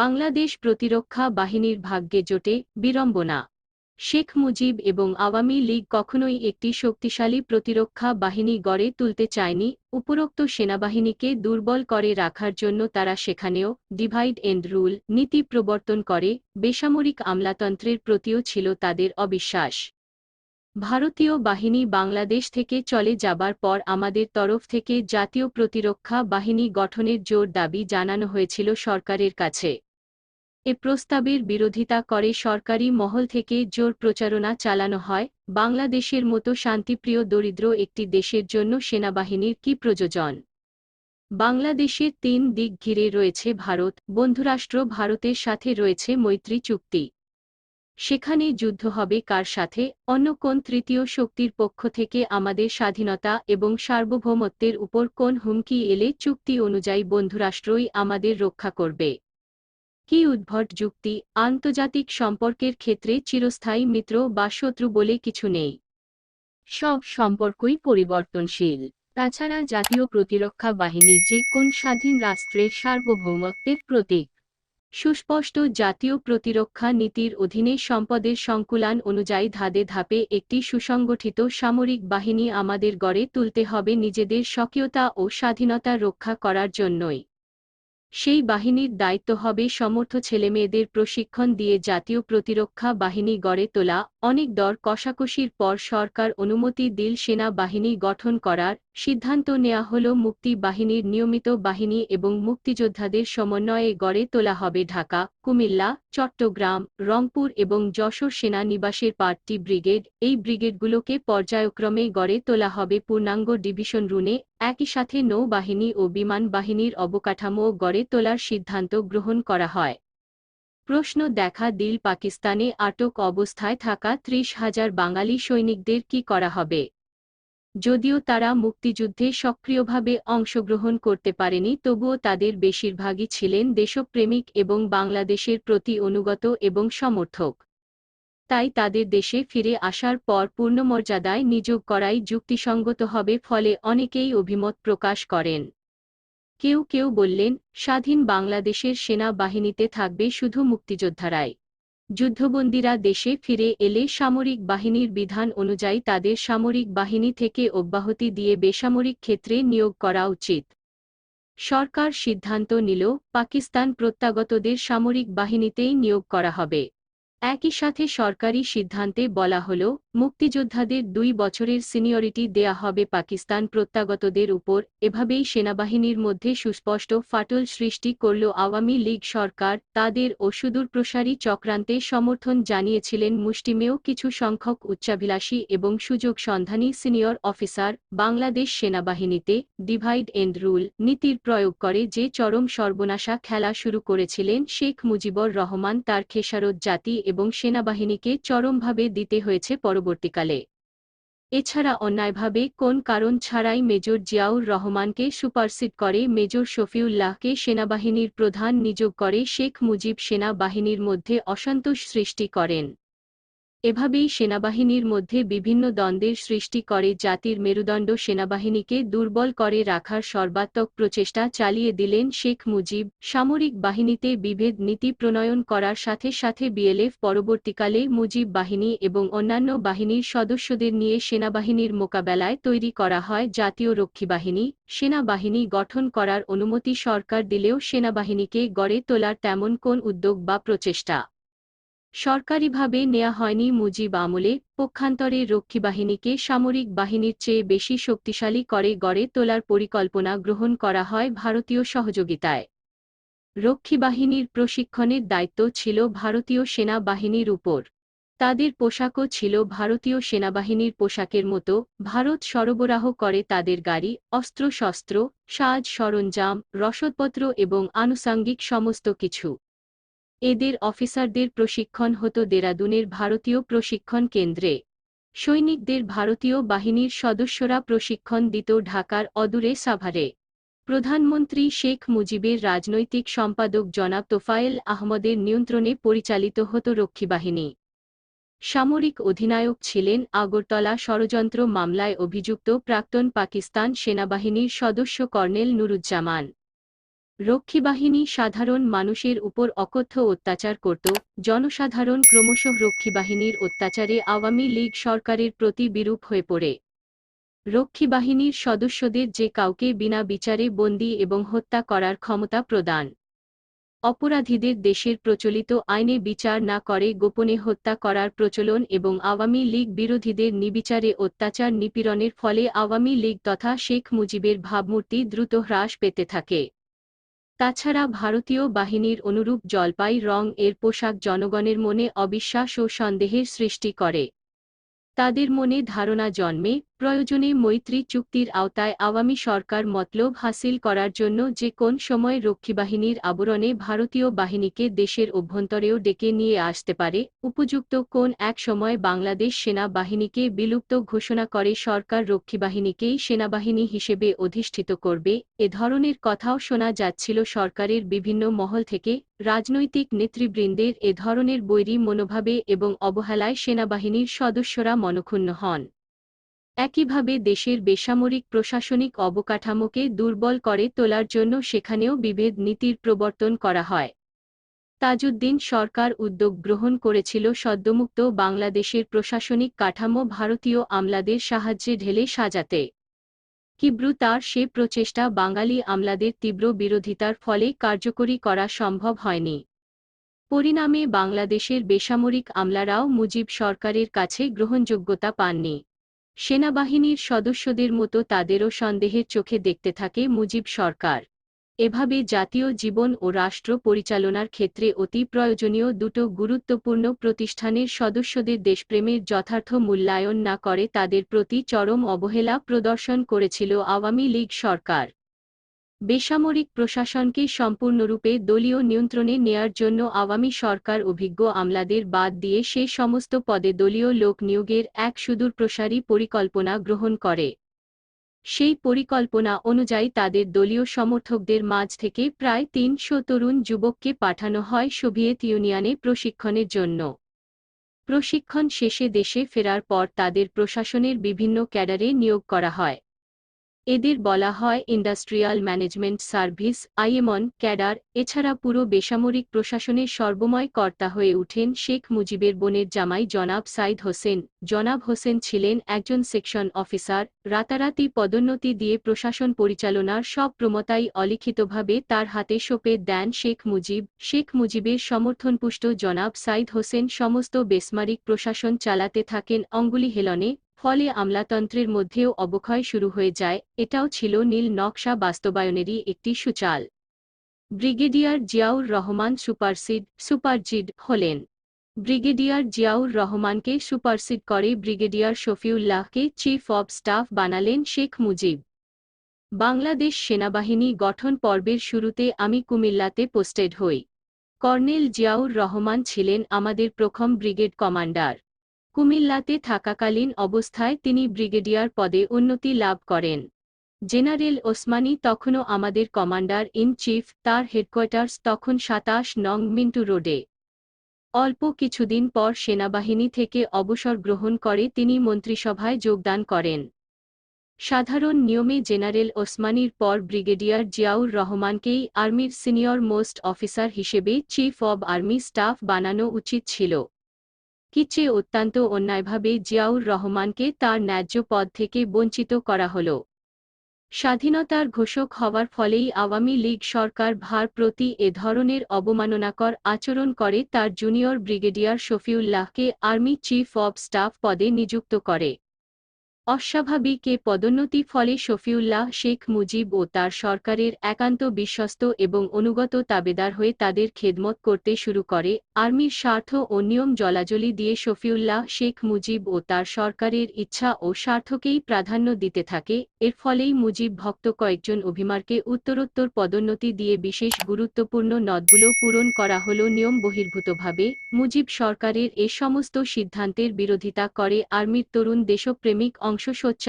বাংলাদেশ প্রতিরক্ষা বাহিনীর ভাগ্যে জোটে বিড়ম্বনা। শেখ মুজিব এবং আওয়ামী লীগ কখনোই একটি শক্তিশালী প্রতিরক্ষা বাহিনী গড়ে তুলতে চায়নি, উপরোক্ত সেনাবাহিনীকে দুর্বল করে রাখার জন্য তারা সেখানেও ডিভাইড এন্ড রুল নীতি প্রবর্তন করে, বেসামরিক আমলাতন্ত্রের প্রতিও ছিল তাদের অবিশ্বাস। ভারতীয় বাহিনী বাংলাদেশ থেকে চলে যাবার পর আমাদের তরফ থেকে জাতীয় প্রতিরক্ষা বাহিনী গঠনের জোর দাবি জানানো হয়েছিল সরকারের কাছে। এ প্রস্তাবের বিরোধিতা করে সরকারি মহল থেকে জোর প্রচারণা চালানো হয়। বাংলাদেশের মতো শান্তিপ্রিয় দরিদ্র একটি দেশের জন্য সেনাবাহিনীর কি প্রয়োজন? বাংলাদেশের তিন দিক ঘিরে রয়েছে ভারত। বন্ধুরাষ্ট্র ভারতের সাথে রয়েছে মৈত্রী চুক্তি। সেখানে যুদ্ধ হবে কার সাথে? অন্য কোন তৃতীয় শক্তির পক্ষ থেকে আমাদের স্বাধীনতা এবং সার্বভৌমত্বের উপর কোন হুমকি এলে চুক্তি অনুযায়ী বন্ধুরাষ্ট্রই আমাদের রক্ষা করবে? কি উদ্ভট যুক্তি, আন্তর্জাতিক সম্পর্কের ক্ষেত্রে চিরস্থায়ী মিত্র বা শত্রু বলে কিছু নেই। সব সম্পর্কই পরিবর্তনশীল। তাছাড়া জাতীয় প্রতিরক্ষা বাহিনী যে কোন স্বাধীন রাষ্ট্রের সার্বভৌমত্বের প্রতীক। সুস্পষ্ট জাতীয় প্রতিরক্ষা নীতির অধীনে সম্পদের সংকুলান অনুযায়ী ধাদে ধাপে একটি সুসংগঠিত সামরিক বাহিনী আমাদের গড়ে তুলতে হবে নিজেদের স্বকীয়তা ও স্বাধীনতা রক্ষা করার জন্যই। সেই বাহিনীর দায়িত্ব হবে সমর্থ ছেলেমেয়েদের প্রশিক্ষণ দিয়ে জাতীয় প্রতিরক্ষা বাহিনী গড়ে তোলা। অনেক দর কষাকষির পর সরকার অনুমতি দিল সেনা বাহিনী গঠন করার। সিদ্ধান্ত নেওয়া হল মুক্তি বাহিনীর নিয়মিত বাহিনী এবং মুক্তিযোদ্ধাদের সমন্বয়ে গড়ে তোলা হবে ঢাকা, কুমিল্লা, চট্টগ্রাম, রংপুর এবং যশোর সেনা নিবাসের পার্টি ব্রিগেড। এই ব্রিগেডগুলোকে পর্যায়ক্রমে গড়ে তোলা হবে পূর্ণাঙ্গ ডিভিশন রুনে একই সাথে নৌবাহিনী ও বিমান বাহিনীর অবকাঠামো গড়ে তোলার সিদ্ধান্ত গ্রহণ করা হয়। প্রশ্ন দেখা দিল পাকিস্তানে আটক অবস্থায় থাকা ত্রিশ হাজার বাঙালি সৈনিকদের কি করা হবে? যদিও তারা মুক্তিযুদ্ধে সক্রিয়ভাবে অংশগ্রহণ করতে পারেনি, তবুও তাদের বেশিরভাগই ছিলেন দেশপ্রেমিক এবং বাংলাদেশের প্রতি অনুগত এবং সমর্থক। তাই তাদের দেশে ফিরে আসার পর পূর্ণমর্যাদায় নিযোগ করাই যুক্তিসঙ্গত হবে ফলে অনেকেই অভিমত প্রকাশ করেন। কেউ কেউ বললেন, স্বাধীন বাংলাদেশের সেনা বাহিনীতে থাকবে শুধু মুক্তিযোদ্ধারাই। যুদ্ধবন্দীরা দেশে ফিরে এলে সামরিক বাহিনীর বিধান অনুযায়ী তাদের সামরিক বাহিনী থেকে অব্যাহতি দিয়ে বেসামরিক ক্ষেত্রে নিয়োগ করা উচিত। সরকার সিদ্ধান্ত নিল পাকিস্তান প্রত্যাগতদের সামরিক বাহিনীতেই নিয়োগ করা হবে। একই সাথে সরকারি সিদ্ধান্তে বলা হল, মুক্তিযোদ্ধাদের দুই বছরের সিনিয়রিটি দেয়া হবে পাকিস্তান প্রত্যাগতদের উপর। এভাবেই সেনাবাহিনীর মধ্যে সুস্পষ্ট ফাটল সৃষ্টি করল আওয়ামী লীগ সরকার। তাদের ও সুদূরপ্রসারী চক্রান্তে সমর্থন জানিয়েছিলেন মুষ্টিমেয় কিছু সংখ্যক উচ্চাভিলাষী এবং সুযোগ সন্ধানী সিনিয়র অফিসার। বাংলাদেশ সেনাবাহিনীতে ডিভাইড এন্ড রুল নীতির প্রয়োগ করে যে চরম সর্বনাশা খেলা শুরু করেছিলেন শেখ মুজিবর রহমান, তার খেসারত জাতি এবং সেনাবাহিনীকে চরমভাবে দিতে হয়েছে পরবর্তীকালে। এছাড়া অন্যায়ভাবে কোন কারণ ছাড়াই মেজর জিয়াউর রহমানকে সুপারসিড করে মেজর শফিউল্লাহকে সেনাবাহিনীর প্রধান নিযোগ করে শেখ মুজিব সেনাবাহিনীর মধ্যে অসন্তোষ সৃষ্টি করেন। এভাবেই সেনাবাহিনীর মধ্যে বিভিন্ন দ্বন্দ্বের সৃষ্টি করে জাতির মেরুদণ্ড সেনাবাহিনীকে দুর্বল করে রাখার সর্বাত্মক প্রচেষ্টা চালিয়ে দিলেন শেখ মুজিব। সামরিক বাহিনীতে বিভেদ নীতি প্রণয়ন করার সাথে সাথে বিএলএফ পরবর্তীকালে মুজিব বাহিনী এবং অন্যান্য বাহিনীর সদস্যদের নিয়ে সেনাবাহিনীর মোকাবেলায় তৈরি করা হয়। জাতীয় রক্ষী বাহিনী, সেনাবাহিনী গঠন করার অনুমতি সরকার দিলেও সেনাবাহিনীকে গড়ে তোলার তেমন কোন উদ্যোগ বা প্রচেষ্টা সরকারিভাবে নেয়া হয়নি মুজিব আমলে, পক্ষান্তরে রক্ষী বাহিনীকে সামরিক বাহিনীর চেয়ে বেশি শক্তিশালী করে গড়ে তোলার পরিকল্পনা গ্রহণ করা হয় ভারতীয় সহযোগিতায়। রক্ষী বাহিনীর প্রশিক্ষণের দায়িত্ব ছিল ভারতীয় সেনা বাহিনীর উপর। তাদের পোশাকও ছিল ভারতীয় সেনাবাহিনীর পোশাকের মতো, ভারত সরবরাহ করে তাদের গাড়ি, অস্ত্রশস্ত্র, সাজ সরঞ্জাম, রসদপত্র এবং আনুষাঙ্গিক সমস্ত কিছু। এদের অফিসারদের প্রশিক্ষণ হতো দেরাদুনের ভারতীয় প্রশিক্ষণ কেন্দ্রে। সৈনিকদের ভারতীয় বাহিনীর সদস্যরা প্রশিক্ষণ দিত ঢাকার অদূরে সাভারে। প্রধানমন্ত্রী শেখ মুজিবের রাজনৈতিক সম্পাদক জনাব তোফায়েল আহমদের নিয়ন্ত্রণে পরিচালিত হতো রক্ষী বাহিনী সামরিক অধিনায়ক ছিলেন আগরতলা ষড়যন্ত্র মামলায় অভিযুক্ত প্রাক্তন পাকিস্তান সেনাবাহিনীর সদস্য কর্নেল নুরুজ্জামান। রক্ষীবাহিনী সাধারণ মানুষের উপর অকথ্য অত্যাচার করত, জনসাধারণ ক্রমশ রক্ষীবাহিনীর অত্যাচারে আওয়ামী লীগ সরকারের প্রতি বিরূপ হয়ে পড়ে। রক্ষীবাহিনীর সদস্যদের যে কাউকে বিনা বিচারে বন্দী এবং হত্যা করার ক্ষমতা প্রদান। অপরাধীদের দেশের প্রচলিত আইনে বিচার না করে গোপনে হত্যা করার প্রচলন এবং আওয়ামী লীগ বিরোধীদের নিবিচারে অত্যাচার নিপীড়নের ফলে আওয়ামী লীগ তথা শেখ মুজিবের ভাবমূর্তি দ্রুত হ্রাস পেতে থাকে। তাছাড়া ভারতীয় বাহিনীর অনুরূপ জলপাই রং এর পোশাক জনগণের মনে অবিশ্বাস ও সন্দেহের সৃষ্টি করে। তাদের মনে ধারণা জন্মে প্রয়োজনে মৈত্রী চুক্তির আওতায় আওয়ামী সরকার মতলব হাসিল করার জন্য যে কোন সময় রক্ষীবাহিনীর আবরণে ভারতীয় বাহিনীকে দেশের অভ্যন্তরেও ডেকে নিয়ে আসতে পারে, উপযুক্ত কোন এক সময় বাংলাদেশ সেনাবাহিনীকে বিলুপ্ত ঘোষণা করে সরকার রক্ষীবাহিনীকেই সেনাবাহিনী হিসেবে অধিষ্ঠিত করবে, এ ধরনের কথাও শোনা যাচ্ছিল সরকারের বিভিন্ন মহল থেকে, রাজনৈতিক নেতৃবৃন্দের এ ধরনের বৈরী মনোভাবে এবং অবহেলায় সেনাবাহিনীর সদস্যরা মনক্ষুণ্ণ হন। একইভাবে দেশের বেসামরিক প্রশাসনিক অবকাঠামোকে দুর্বল করে তোলার জন্য সেখানেও বিভেদ নীতির প্রবর্তন করা হয়। তাজউদ্দিন সরকার উদ্যোগ গ্রহণ করেছিল সদ্যমুক্ত বাংলাদেশের প্রশাসনিক কাঠামো ভারতীয় আমলাদের সাহায্যে ঢেলে সাজাতে। কিব্রু তার সে প্রচেষ্টা বাঙালি আমলাদের তীব্র বিরোধিতার ফলে কার্যকরী করা সম্ভব হয়নি। পরিণামে বাংলাদেশের বেসামরিক আমলারাও মুজিব সরকারের কাছে গ্রহণযোগ্যতা পাননি। সেনাবাহিনীর সদস্যদের মতো তাদেরও সন্দেহের চোখে দেখতে থাকে মুজিব সরকার। এভাবে জাতীয় জীবন ও রাষ্ট্র পরিচালনার ক্ষেত্রে অতি প্রয়োজনীয় দুটো গুরুত্বপূর্ণ প্রতিষ্ঠানের সদস্যদের দেশপ্রেমের যথার্থ মূল্যায়ন না করে তাদের প্রতি চরম অবহেলা প্রদর্শন করেছিল আওয়ামী লীগ সরকার। বেসামরিক প্রশাসনকে সম্পূর্ণরূপে দলীয় নিয়ন্ত্রণে নেয়ার জন্য আওয়ামী সরকার অভিজ্ঞ আমলাদের বাদ দিয়ে সে সমস্ত পদে দলীয় লোক নিয়োগের এক সুদূরপ্রসারী পরিকল্পনা গ্রহণ করে। সেই পরিকল্পনা অনুযায়ী তাদের দলীয় সমর্থকদের মাঝ থেকে প্রায় তিনশো তরুণ যুবককে পাঠানো হয় সোভিয়েত ইউনিয়নে প্রশিক্ষণের জন্য। প্রশিক্ষণ শেষে দেশে ফেরার পর তাদের প্রশাসনের বিভিন্ন ক্যাডারে নিয়োগ করা হয়। এদের বলা হয় ইন্ডাস্ট্রিয়াল ম্যানেজমেন্ট সার্ভিস আইএমন ক্যাডার, এছাড়া পুরো বেসামরিক প্রশাসনের সর্বময় কর্তা হয়ে উঠেন শেখ মুজিবের বোনের জামাই জনাব সাইদ হোসেন। জনাব হোসেন ছিলেন একজন সেকশন অফিসার, রাতারাতি পদোন্নতি দিয়ে প্রশাসন পরিচালনার সব প্রমতাই অলিখিতভাবে তার হাতে সোপে দেন শেখ মুজিব। শেখ মুজিবের সমর্থনপুষ্ট জনাব সাইদ হোসেন সমস্ত বেসমারিক প্রশাসন চালাতে থাকেন অঙ্গুলি হেলনে ফলে আমলাতন্ত্রের মধ্যেও অবক্ষয় শুরু হয়ে যায়, এটাও ছিল নীল নকশা বাস্তবায়নেরই একটি সুচাল। Brigadier Ziaur Rahman supersede supersede হলেন। ব্রিগেডিয়ার জিয়াউর রহমানকে সুপারসিড করে ব্রিগেডিয়ার শফিউল্লাহকে চিফ অব স্টাফ বানালেন শেখ মুজিব। বাংলাদেশ সেনাবাহিনী গঠন পর্বের শুরুতে আমি কুমিল্লাতে পোস্টেড হই। কর্নেল জিয়াউর রহমান ছিলেন আমাদের প্রথম ব্রিগেড কমান্ডার। কুমিল্লাতে থাকাকালীন অবস্থায় তিনি ব্রিগেডিয়ার পদে উন্নতি লাভ করেন। জেনারেল ওসমানী তখনও আমাদের কমান্ডার ইন চিফ, তার হেডকোয়ার্টার্স তখন সাতাশ নং মিন্টু রোডে। অল্প কিছুদিন পর সেনাবাহিনী থেকে অবসর গ্রহণ করে তিনি মন্ত্রিসভায় যোগদান করেন। সাধারণ নিয়মে জেনারেল ওসমানীর পর ব্রিগেডিয়ার জিয়াউর রহমানকেই আর্মির সিনিয়র মোস্ট অফিসার হিসেবে চিফ অব আর্মি স্টাফ বানানো উচিত ছিল। কিচে অত্যন্ত অন্যায়ভাবে জিয়াউর রহমানকে তার ন্যায্য পদ থেকে বঞ্চিত করা হল। স্বাধীনতার ঘোষক হওয়ার ফলেই আওয়ামী লীগ সরকার ভার প্রতি এ ধরনের অবমাননাকর আচরণ করে তার জুনিয়র ব্রিগেডিয়ার শফিউল্লাহকে আর্মি চিফ অব স্টাফ পদে নিযুক্ত করে। অস্বাভাবিক এ পদোন্নতি ফলে শফিউল্লাহ শেখ মুজিব ও তার সরকারের একান্ত বিশ্বস্ত এবং অনুগত তাবেদার হয়ে তাদের খেদমত করতে শুরু করে। আর্মির স্বার্থ ও নিয়ম জলাজলি দিয়ে শফিউল্লাহ শেখ মুজিব ও তার সরকারের ইচ্ছা ও স্বার্থকেই প্রাধান্য দিতে থাকে। এর ফলেই মুজিব ভক্ত কয়েকজন অভিমারকে উত্তরোত্তর পদোন্নতি দিয়ে বিশেষ গুরুত্বপূর্ণ নদগুলো পূরণ করা হল নিয়ম বহির্ভূতভাবে। মুজিব সরকারের এ সমস্ত সিদ্ধান্তের বিরোধিতা করে আর্মির তরুণ দেশপ্রেমিক অংশ সোচ্চার